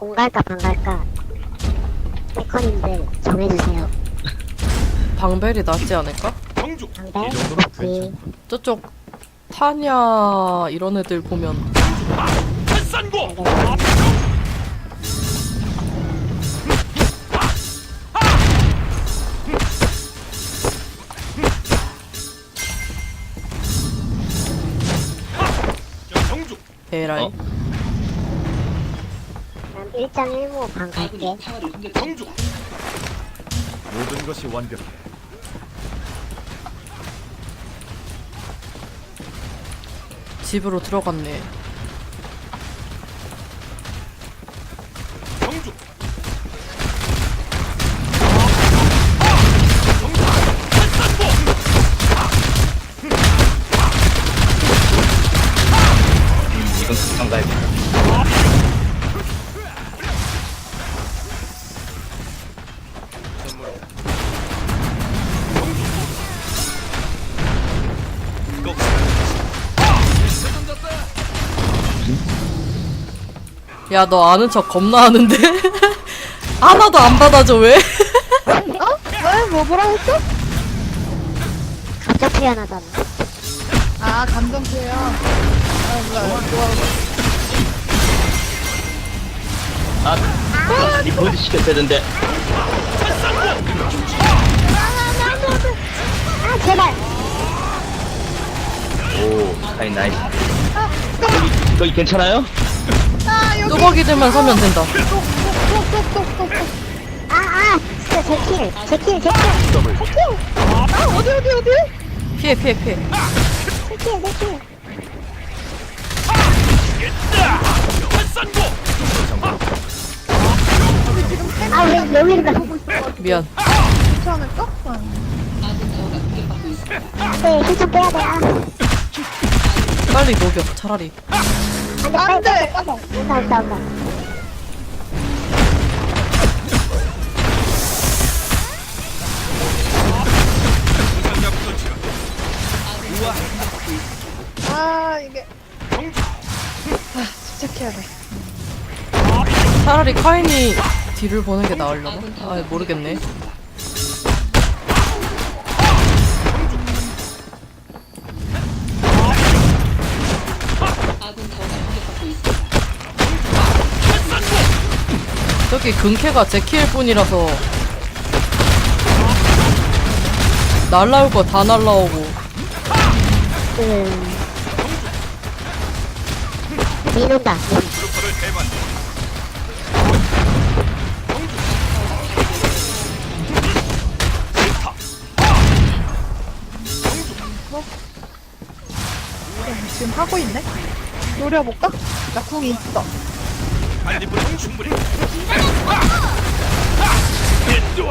공 갈까 방 갈까. 세컨님들 정해주세요. 방벨이 낫지 않을까? 경주 방배 이 정도면 오케이 저쪽 타냐 이런 애들 보면 햇산고! 경주 에라이. 어? 그럼 1.1모 방 갈게 모든 것이 완벽해. 집으로 들어갔네 야 너 아는 척 겁나 하는데 하나도 안 받아줘 왜? 왜? 뭐 뭐라 했어? 감정 표현 하잖아 아 감정 표현. 아 몰라. 좋아. 아, 리포트 시켰어야 되는데. 아 제발 오, 아이, 나이스. 거기, 거기 괜찮아요? 아 여기 뚜벅이 들만 서면 된다. 아아 진짜 제킬 제킬 제킬 아 어디 어디 어디? 피해 피해 피해 제킬 제킬 아왜 여기를 가 미안 괜찮을까? 네, 힘좀 빼야 돼. 아, 빨리 녹여 차라리 안 돼. 온다, 온다, 온다. 아 이게 아 집착해야 돼. 차라리 카인이 뒤를 보는 게 나으려나? 아 모르겠네 저기 근캐가 제키일 뿐이라서 날라올 거 다 날라오고 음. 미는다. 트루퍼를 대반 지금 하고 있네. 노려볼까? 나 궁이 있어. 반디부터 충분히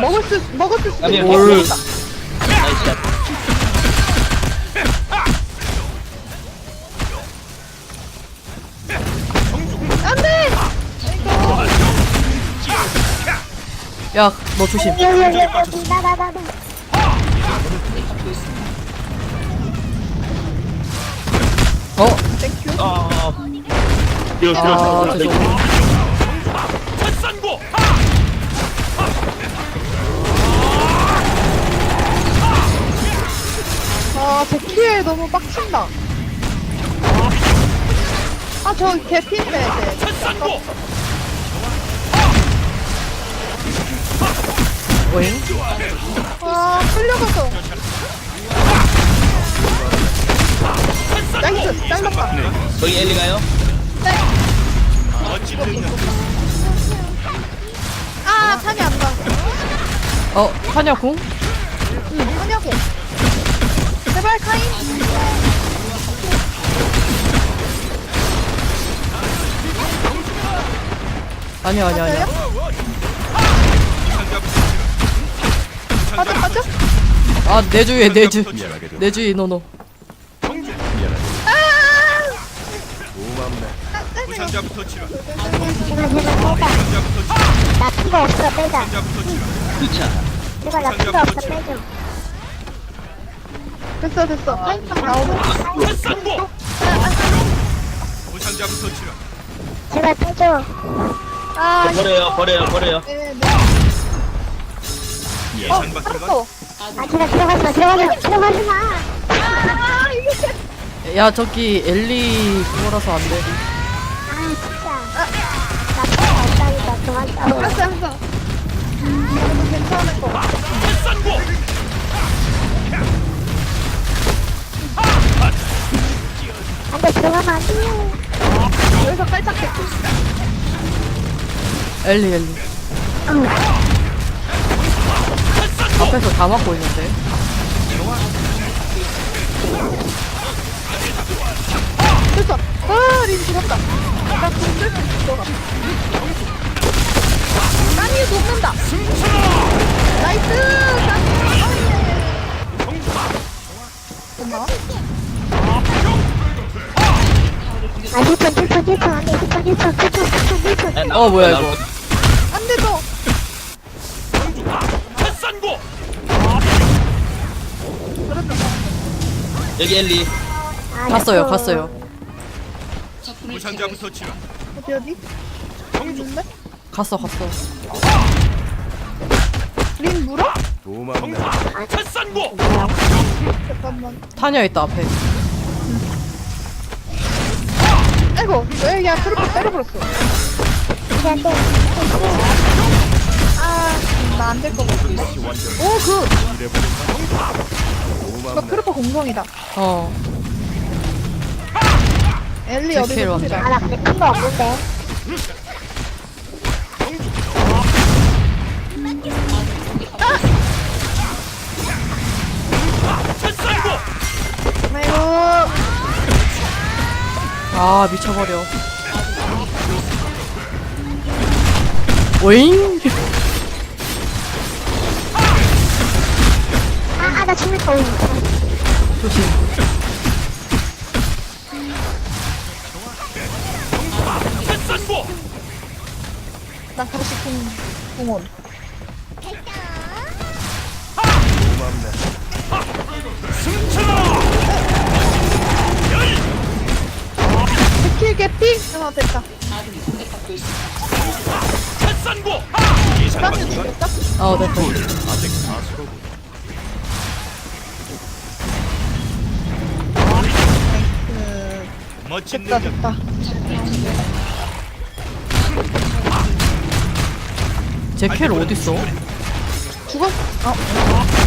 먹을 수 수도 아니, 있어. 뭘. 나이스 샷. 안돼. 야 너 조심 여기, 여기, 여기, 여기, 나, 나, 나, 나. 어? 아, 뒤로, 아 뒤로, 뒤로. 죄송 햇산고 아 제키에 너무 빡친다. 아 저 개피인데 쟤. 햇산고 오잉? 아 끌려가서. 나이스 잘랐다. 거기 엘리가요? 어찌든 아 탄이 안 나. 어? 타냐궁? 응 하냐고. 제발 카인. 아니야 아니야 아니야 맞아 맞아. 아 내 주위에 내주 미안하게 좀내 주위 노노 경주 미안하게 아. 고맙네 부상자부터 치라 나 피가 없어, 빼자. 제발, 나 피가 없어, 빼줘. 됐어 됐어. 딱 나오고. 햇산고 부상자부터 치라 제발 빼줘. 아, 버려요 버려요 버려요 네, 네. 예상 밖인 건 알았어. 아 제가 들어가지 마 들어가지 마 들어가지 마. 아, 이게. 야 저기 엘리 그거라서 안돼 아 진짜. 나 처음 왔다니까 그만 싸워. 알았어, 알았어. 음, 그래도 괜찮을 거 안돼 들어가면 안 돼요. 여기서 깔짝했지. 엘리 엘리 응. 앞에서 다 막고 있는데 됐어. 아, 린 죽었다. 나수 있어. 딴이 녹는다. 나이스. 딴이. 고마워. 아 1천 1천 1천 안돼 1천 1천 1천 1천 1천. 어 뭐야 이거 안 되죠. 천산고 여기 엘리 아, 갔어요 갔어요 부상자부터 치료 어디 어디? 있는데? 갔어 갔어 린 물어? 도망 천산고 잠깐만. 타냐 있다 앞에 아이고, 왜, 야, 트루프 때려버렸어. 안돼. 아, 나 안 될 것 같은데. 오, 그, 나 트루프 공성이다. 어 엘리 어디서. 소리가? 아나 근데 큰거 없는데. 아 미쳐버려. 오잉? 아나 죽을 거. 조심 어, 됐다. 건 죽였다? 어 됐다 아직 다수로 그, 멋진 됐다, 능력 됐다. 제켈 어딨어? 죽었, 어.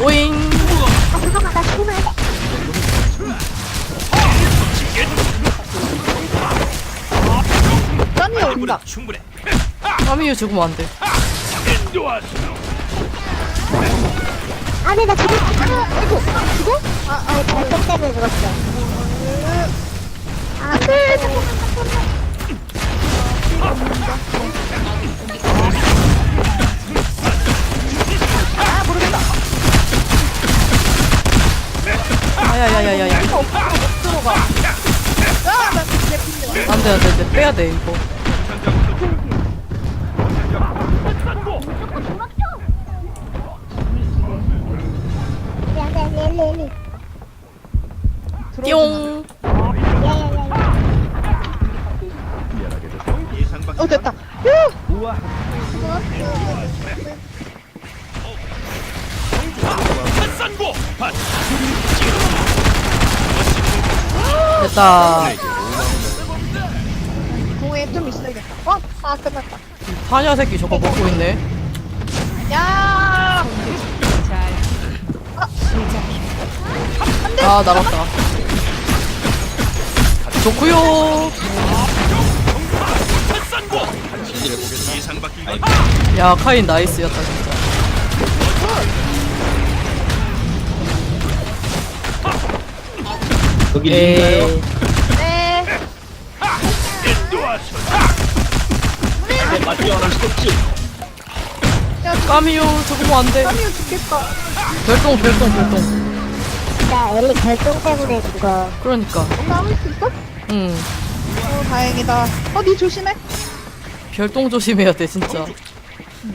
오잉 아 죽으면 돼. 땀이 온다. 이보다 충분해 까미유 죽으면 안돼 안돼 나 없어. 아이고, 죽어? 아, 아, 아 결정 때문에 죽었어. 아 안돼, 잠깐만, 잠깐만. 아, 모르겠다. 아 야야야야야 이거. 안돼 안돼 안돼 빼야 돼 이거 안돼 엘리 엘리. 띠용 어, 건 됐다. 후! 우와 됐다 공에 좀 있어야겠다. 어? 아, 끝났다. 타냐 새끼 저거 먹고 있네 야! 아 날았다 좋구요 천산고 예상 밖인 건 야 카인 나이스였다 진짜 거기 린가요? 에이 네. 네 맞죠 스톱치 야, 까미유 죽으면 안돼 땀이 죽겠다. 별똥 별똥 별똥 나 엘리 결정 때문에 죽어. 그러니까 나올 수 있어? 응 어, 다행이다. 어, 니 조심해. 별똥 조심해야 돼 진짜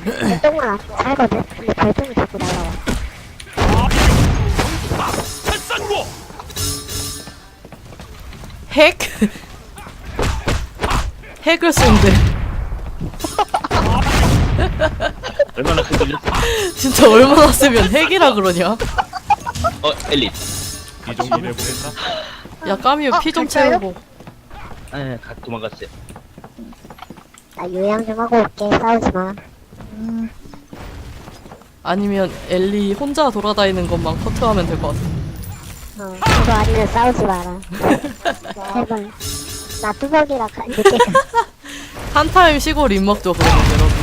별똥은 안 살거든? 근데 별똥이 자꾸. 탈산고 핵? 핵을 쏜대. 얼마나 흔들렸어? 진짜 얼마나 쓰면 핵이라 그러냐? 어, 엘리. 이 정도 해보겠나? 야 까미오 아, 피좀 갈까요? 채우고. 아, 가 도망갔어요. 나 요양 좀 하고 올게. 싸우지 마. 음, 아니면 엘리 혼자 돌아다니는 것만 커트하면 될 것 같아. 어, 그거 아니면 싸우지 마라. 제발. 나 뚜벅이라 가, 늦게 가. 한 타임 쉬고 림 먹죠 그러면 여러분.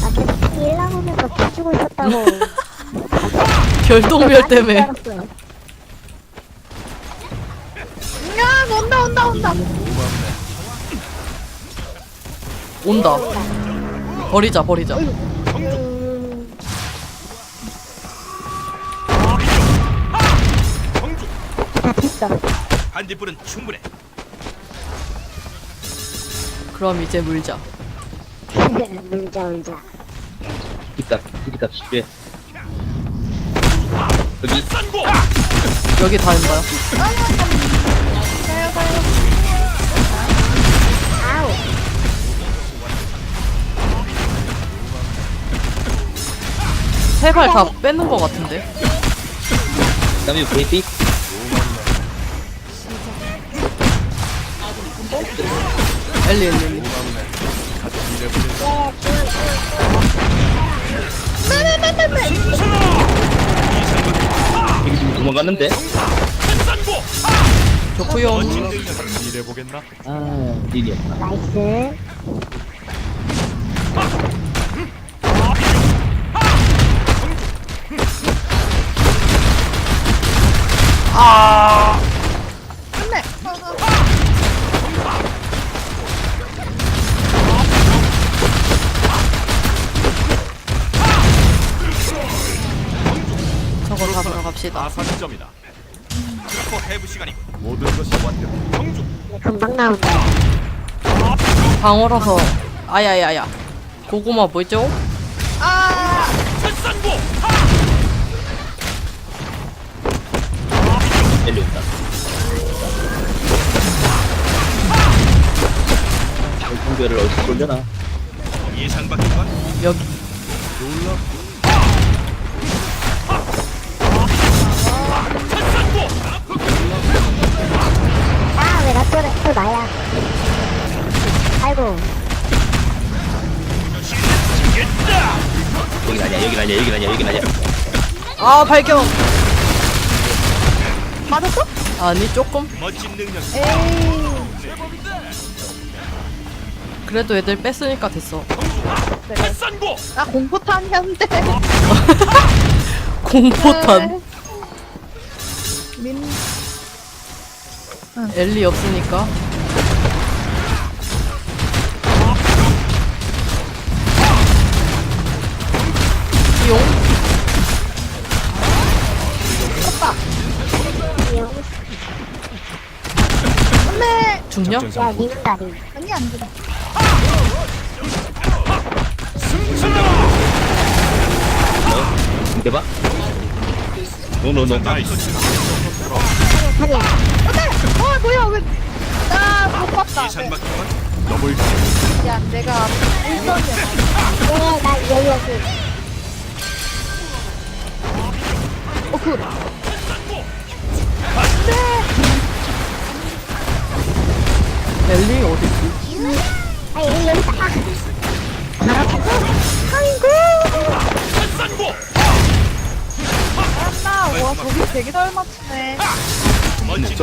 나 계속 일 나오면서 비주고 있었다고. 별똥별 때문에. 야, 야, 온다, 온다, 온다. 온다. 버리자 버리자. 다 됐어. 반딧불은 충분해 그럼 이제 물자. 물자, 물자. 기다, 기다, 집에. 여기, 산고 여기 다닌가요? 가요, 가요. 아우. 세 발다 뺏는 것 같은데. 그 다음에 베이비. 엘리 엘리. 여기 지금 도망갔는데? 좋구요. 일해보겠나? 아, 딜이었다. 나이스. 끝 갑시다. 아산점이다 트라코 해부 시간이고 모든 것이 완벽 경주 이제 금방 나온다. 방어라서 아야야야. 고구마 뭐죠? 아, 탈산고 엘리 온다. 별풍별을 어디서 쏠려나? 예상 밖인 건 여기. 아니야, 여긴 아니야, 여긴 아니야. 아 발견. 맞았어? 아니 조금. 멋진 능력 에이. 그래도 애들 뺐으니까 됐어. 아, 공포탄 현대. 공포탄. 민, 엘리 없으니까. 죽냐? 야, 안. 대박. 노노노. 아니야. 어, 뭐야, 왜. 아, 못 봤다. 야, 내가 일선이야. 네, 나 여기, 여기. 어, 그. 엘리 어디 있지? 아, 여기, 여기 있다. 탈산고 잘한다. 와, 저기 되게 잘 맞추네. 능력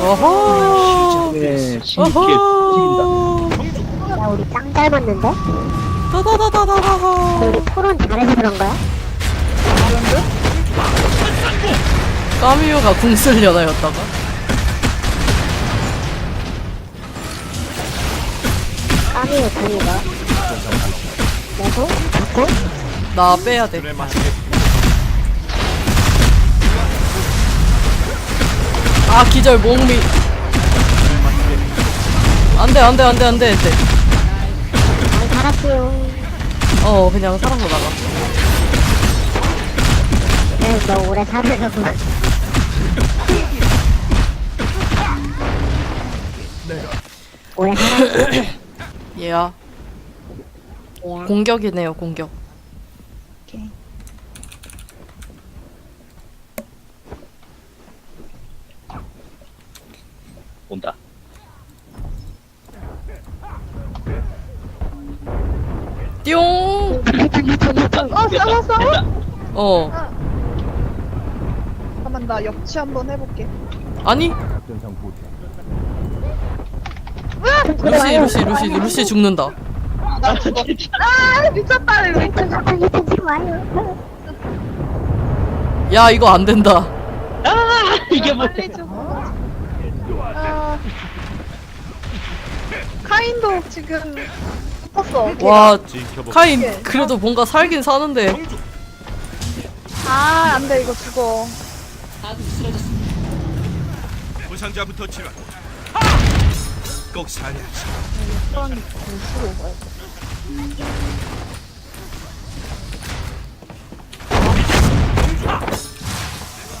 어허. 네, 신기해. 튀긴다. 어허. 야, 우리 짱잘 맞는데? 따다다다다다다. 우리 토론 잘해서 그런 거야? 까미오가 궁 쓸려나였다가 까미의 분이거. 내고, 잡고, 나 빼야 돼. 아 기절 맛있게 안돼 안돼 안돼 안돼 안돼 잘 살았어요. 어 그냥 살아서 나가 네, 너 오래 살으려고. 오래 살았어. 얘야 공격이네요 공격 오케이. 온다. 띠용 어, 싸워, 싸워? 어 잠깐만, 나 역치 한번 해볼게. 아니. 루시 루시 루시 루시 죽는다 나 죽어. 아, 미쳤다, 이거. 천천히 천천히 와요. 야 이거 안 된다 아, 이게 뭐야. 빨리 죽어. 아. 카인도 지금 붙었어. 와. 카인 그래도 뭔가 살긴 사는데. 아, 안 돼, 이거 죽어. 부상자부터 치료. 꼭 살려야지.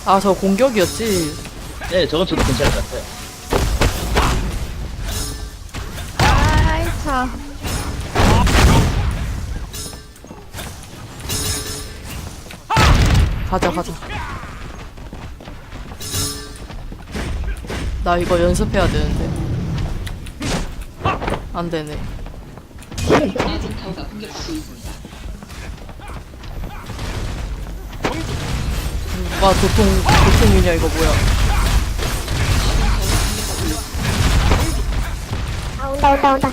아저 공격이었지 네, 저건 저도 괜찮을 것 같아요. 아이, 참. 가자 가자 나 이거 연습해야 되는데 안 되네 누가 도통 도통이냐 이거 뭐야 아, 온다, 온다, 온다.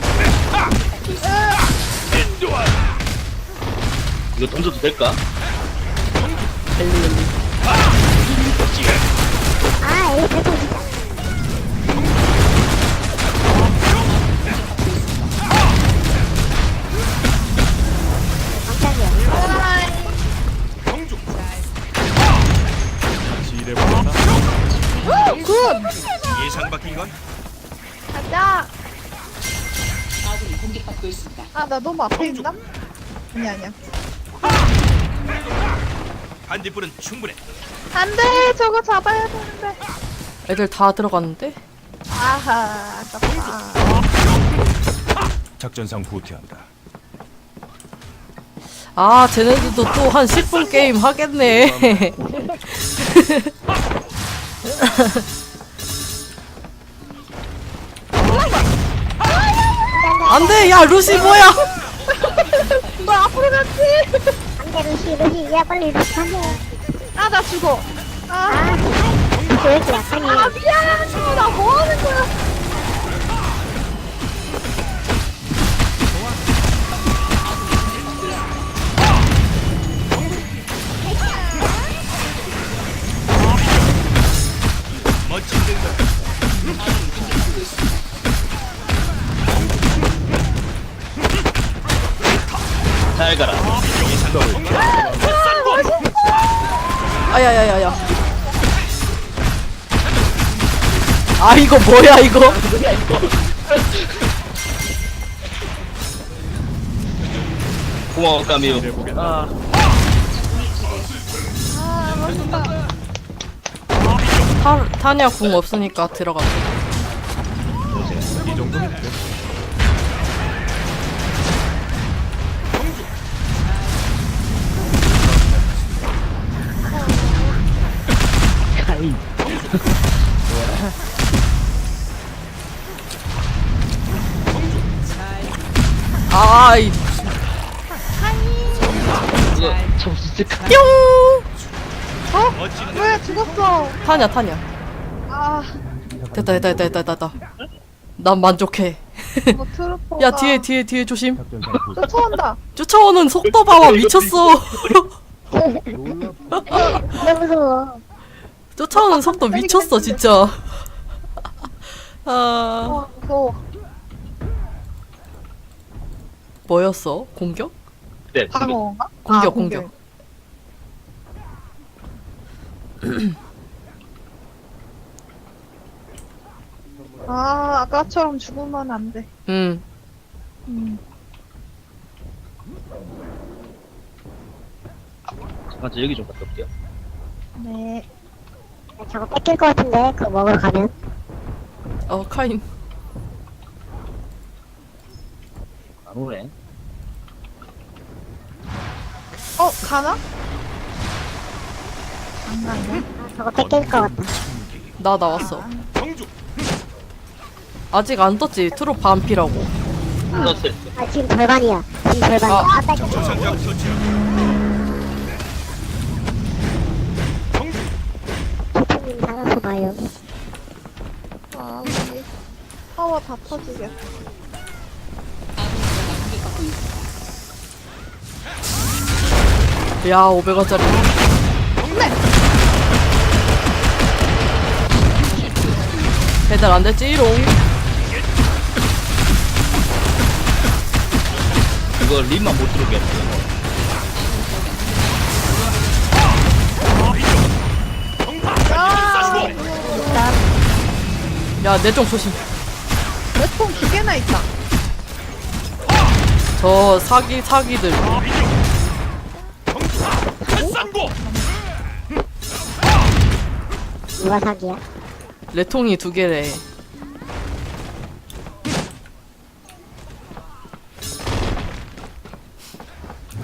이거 던져도 될까? 엘리 엘리 아, 에이, 대박 진 나 너무 앞에 있나? 아니, 아니야. 반딧불은 충분해. 안 돼! 저거 잡아야 되는데. 애들 다 들어갔는데 아하, 아깝다. 작전상 후퇴한다. 아 쟤네들도 또 한 10분 게임 하겠네 안돼 야 루시 뭐야 너 앞으로 갔지? 안 돼, 루시, 루시. 야, 빨리 루시 한 대. 아, 나 죽어. 아, 아, 루시 왜 이렇게 약하니? 아 미안! 나 뭐 하는 거야? 잘 가라. 아야야야야 아 이거 뭐야 이거 고마워, 까미우. 일해보겠다. 아, 아, 멋있다. 타, 타냐 궁 없으니까 들어가 이 아이 이거 참 진짜 카뿅 능력. 왜 죽었어? 타냐 타냐 아, 됐다 됐다 됐다 됐다 됐다 난 만족해 뭐 트루퍼가. 야 뒤에 뒤에 뒤에 조심. 쫓아온다. 쫓아오는 속도 봐봐 미쳤어 너무 무서워. 쫓아오는 속도 미쳤어 진짜 아 어, 무서워. 뭐였어 공격 네, 방어인가? 공격 아, 공격 아, 아까처럼 죽으면 안 돼. 응. 음. 잠깐 저 여기 좀 갔다 올게요. 네. 저거 뺏길 것 같은데 그거 먹으러 가면 어, 카인. 안 오네. 어, 가나? 안 가네. 아, 저거 뺏길 것 같다 나 나왔어. 아직 안 떴지. 트롯 반피라고. 플러스. 아 지금 절반이야 지금 절반이야 아. 아 살아서 봐요 아, 우리 파워 다 터지겠다. 야, 500원짜리. 배달 안 됐지롱. 이거 림만 못 들어오게 했어요. 야, 내 쪽 조심. 몇통 두 개나 있다. 저 사기, 사기들. 싼고 누가 사기야 레통이 두 개래.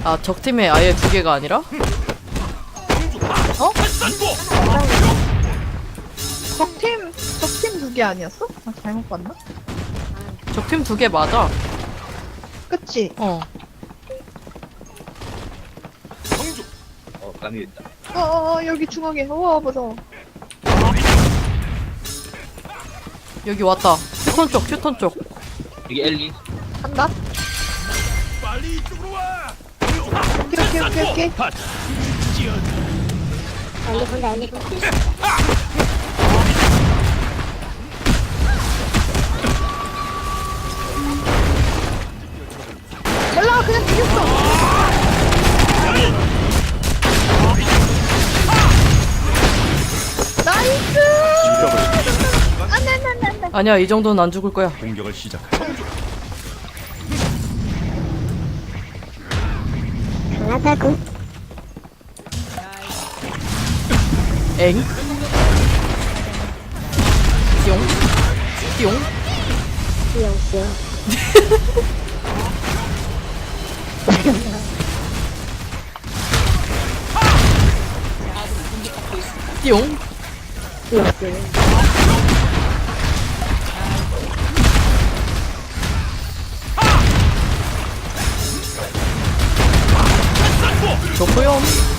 아, 적팀에 아예 두 개가 아니라? 싼고 적팀, 적팀 두 개 아니었어? 아, 잘못 봤나? 적팀 두 개 맞아. 그치? 어. 경주 어, 감이 있다. 어, 어, 어, 여기 중앙에. 우와, 무서워. 여기 왔다. 휴톤 쪽, 휴톤 쪽. 여기 엘리. 간다. 빨리 이쪽으로 와 오케이, 오케이, 오케이, 오케이. 엘리 본다 엘리 본다 몰라, 그냥 죽였어. 안 돼, 안 돼, 안 돼, 안 돼. 아니야, 이 정도는 안 죽을 거야. 공격을 시작할 강하다고 엥? 띠용? 띠용? 띠용띠용 띠용? 띠용띠용 좋고요.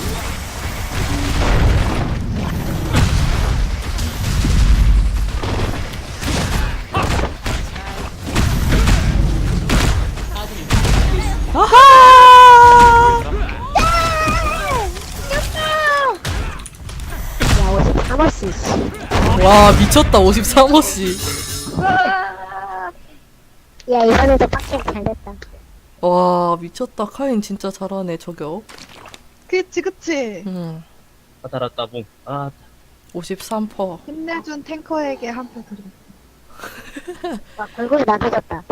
와 미쳤다 53호씨. 야 이번에도 빡겜 잘 됐다. 와 미쳤다. 카인 진짜 잘하네 저격. 그치, 그치. 음. 아, 달았다, 봉. 아, 53퍼. 힘내준 탱커에게 한 표 드립니다. 와 골고루 나눠졌다